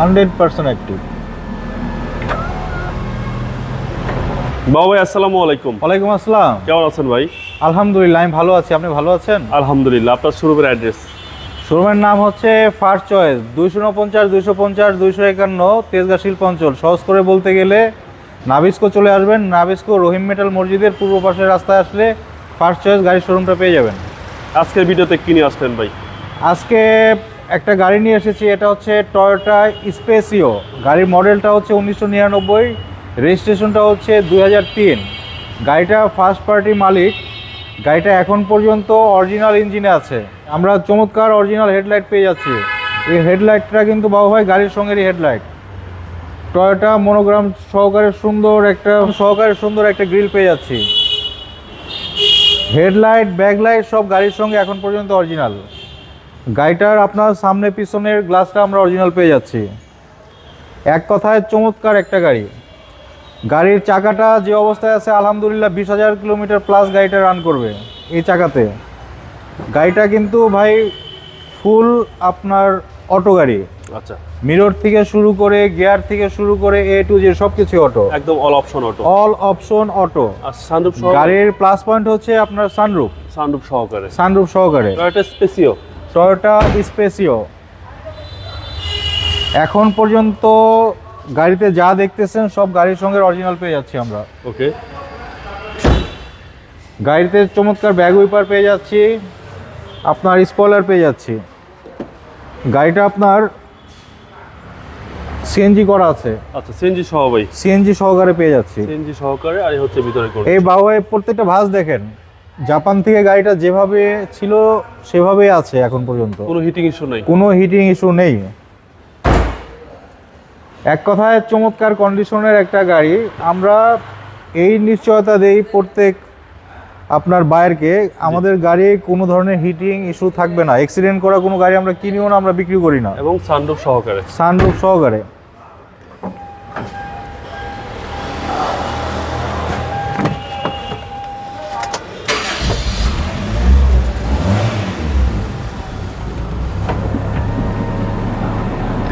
Hundred percent active বাবা ভাই আসসালামু আলাইকুম। ওয়ালাইকুম আসসালাম। কেমন আছেন ভাই? আলহামদুলিল্লাহ আমি ভালো আছি। আপনি ভালো আছেন? আলহামদুলিল্লাহ আপনার শোরুমের অ্যাড্রেস শোরুমের নাম হচ্ছে ফার্স্ট চয়েস দুইশো উনপঞ্চাশ দুইশো পঞ্চাশ দুইশো একান্ন তেজগা শিল্পাঞ্চল। সহজ করে বলতে গেলে নাবিস্কো চলে আসবেন। নাবিস্কো রহিম মেটাল মসজিদের পূর্ব পাশের রাস্তায় আসলে ফার্স্ট চয়েস গাড়ির শোরুমটা পেয়ে যাবেন। আজকের ভিডিওতে কিনে আসলেন ভাই? আজকে একটা গাড়ি নিয়ে এসেছি, এটা হচ্ছে টয়োটা স্পেসিও গাড়ির মডেলটা হচ্ছে উনিশশো নিরানব্বই, রেজিস্ট্রেশনটা হচ্ছে দুই হাজার তিন। গাড়িটা ফার্স্ট পার্টি মালিক, গাড়িটা এখন পর্যন্ত অরিজিনাল ইঞ্জিনে আছে। আমরা চমৎকার অরিজিনাল হেডলাইট পেয়ে যাচ্ছি। এই হেডলাইটটা কিন্তু বাবু ভাই গাড়ির সঙ্গেরই হেডলাইট টয়োটা মনোগ্রাম সহকারে সুন্দর একটা, সহকারে সুন্দর একটা গ্রিল পেয়ে যাচ্ছি। হেডলাইট ব্যাকলাইট সব গাড়ির সঙ্গে এখন পর্যন্ত অরিজিনাল গাড়িটার আপনার সামনে পিছনের গ্লাসটা আমরা অরিজিনাল পেয়ে যাচ্ছি। এক কথায় চমৎকার একটা গাড়ি। গাড়ির চাকাটা যে অবস্থায় আছে আলহামদুলিল্লাহ বিশ হাজার কিলোমিটার প্লাস গাড়িটা রান করবে এই চাকাতে। গাড়িটা কিন্তু ভাই ফুল আপনার অটো গাড়ি। আচ্ছা। মিরর থেকে শুরু করে গিয়ার থেকে শুরু করে এ টু যে সব কিছু অটো একদম all option auto all option auto আর সানরূপ সহ গাড়ির প্লাস পয়েন্ট হচ্ছে আপনার সানরুফ সানরূপ সহকারে। সানরুফ সহকারে। Toyota Spacio Toyota Spacio. এখন পর্যন্ত গাড়িতে যা দেখতেছেন সব গাড়ির সঙ্গে অরিজিনাল পেয়ে যাচ্ছি আমরা। ওকে গাড়িতে চমৎকার ব্যাগ উইপার পেয়ে যাচ্ছি আপনার স্পলার পেয়ে যাচ্ছি। গাড়িটা আপনার সিএনজি করা আছে। আচ্ছা সিএনজি সহ ভাই। সিএনজি সহকারে পেয়ে যাচ্ছি। সিএনজি সহকারে আর এই হচ্ছে ভিতরে এই বাউয়ে প্রত্যেকটা ভাঁজ দেখেন। জাপান থেকে গাড়িটা যেভাবে ছিল সেভাবেই আছে এখন পর্যন্ত। কোনো হিটিং ইস্যু নেই? কোনো হিটিং ইস্যু নেই। এক কথায় চমৎকার কন্ডিশনের একটা গাড়ি। আমরা এই নিশ্চয়তা দেই প্রত্যেক আপনার বায়ারকে আমাদের গাড়ি কোনো ধরনের হিটিং ইস্যু থাকবে না। অ্যাক্সিডেন্ট করা কোনো গাড়ি আমরা কিনিও না আমরা বিক্রি করি না। এবং সানরূপ সহকারে। সানরুফ সহকারে।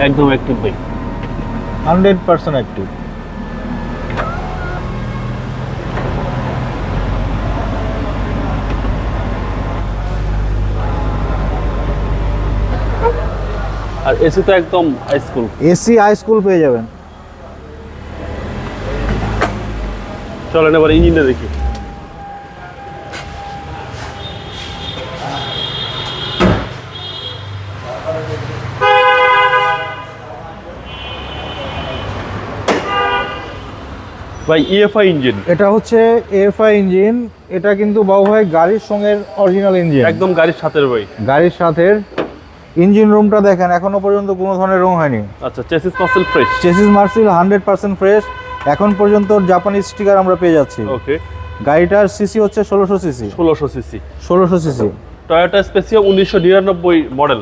একদম অ্যাক্টিভ ভাই। হান্ড্রেড পার্সেন্ট অ্যাক্টিভ আর এসি তো একদম high cool AC high cool পেয়ে যাবেন। চলেন এবার ইঞ্জিনটা দেখি। ভাই ইএফআই ইঞ্জিন এটা হচ্ছে এফআই ইঞ্জিন এটা কিন্তু বাবু ভাই গাড়ির সঙ্গে অরিজিনাল ইঞ্জিন একদম গাড়ির সাথের ভাই। গাড়ির সাথে ইঞ্জিন রুমটা দেখেন এখনও পর্যন্ত কোনো ধরনের রং হয়নি। আচ্ছা চেসিস মাসেল ফ্রেশ চেসিস মার্সিল হান্ড্রেড পার্সেন্ট ফ্রেশ এখন পর্যন্ত জাপানি স্টিকার আমরা পেয়ে যাচ্ছি। ওকে গাড়িটার সিসি হচ্ছে ষোলোশো সিসি ষোলোশো সিসি ষোলোশো সিসি টয়োটা স্পেসিও উনিশশো নিরানব্বই মডেল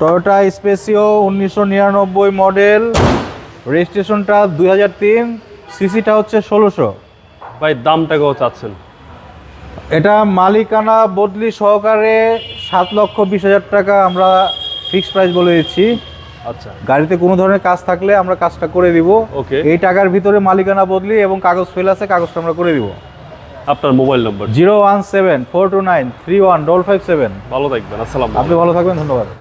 টয়োটা স্পেসিও উনিশশো নিরানব্বই মডেল রেজিস্ট্রেশনটা দুই হাজার তিন। সিসিটা হচ্ছে ষোলোশো। ভাই দামটা কত চাচ্ছেন। এটা মালিকানা বদলি সহকারে সাত লক্ষ বিশ হাজার টাকা আমরা ফিক্সড প্রাইস বলে দিচ্ছি। আচ্ছা। গাড়িতে কোনো ধরনের কাজ থাকলে আমরা কাজটা করে দিব। ওকে। এই টাকার ভিতরে মালিকানা বদলি এবং কাগজ ফেল আছে কাগজটা আমরা করে দিব। আপনার mobile number. Zero one seven four two nine three one double five seven. ভালো থাকবেন আসসালাম আপনি ভালো থাকবেন ধন্যবাদ।